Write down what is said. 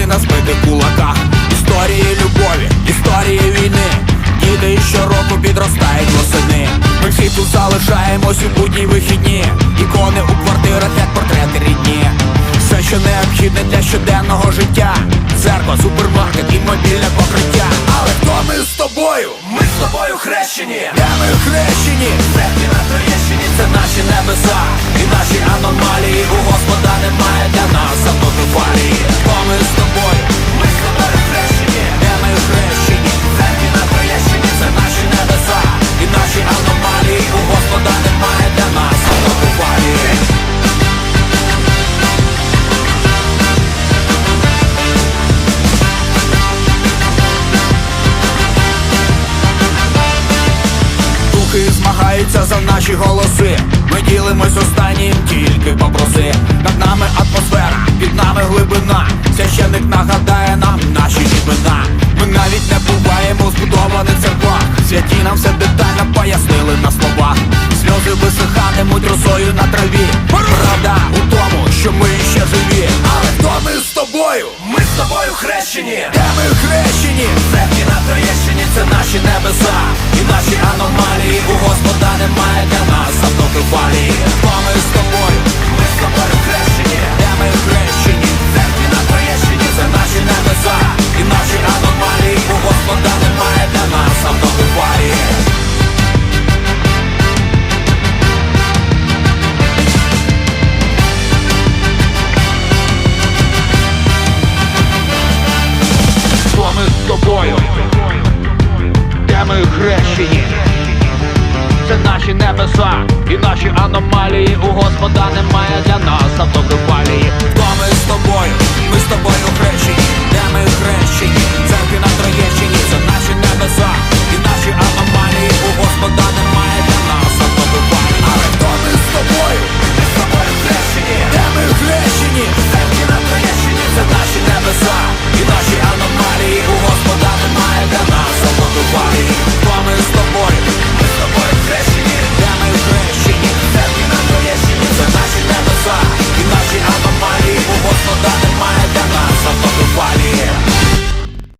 міри на збитих кулаках. Історії любові, історії війни. Діти щороку підростають восени. Ми всі тут залишаємось у будні вихідні. Ікони у квартирах, як портрети рідні. Все, що необхідне для щоденного життя. Церква, супермаркет і мобільне покриття. Але хто ми з тобою? Ми з тобою хрещені, Де ми хрещені? Церкві на Троєщині Це наші небеса і наші аномалії. У Господа змагаються за наші голоси. Ми ділимось останнім, тільки попроси. Над нами атмосфера, під нами глибина. Священник нагадає нам наші імена. Ми навіть не буваємо в збудованих церквах. Святі нам все детально пояснили на словах. Сльози висихатимуть росою на траві. Правда у тому, що ми ще живі. Але хто ми з тобою? Ми з тобою хрещені, Де ми хрещені? Церкві автокефалії. Хто ми з тобою? Ми з тобою хрещені, Де ми хрещені? Церкві на Троєщині Це наші небеса і наші аномалії. У Господа немає для нас автокефалії. Хто ми з тобою? Де ми хрещені? Наші небеса і наші аномалії. У Господа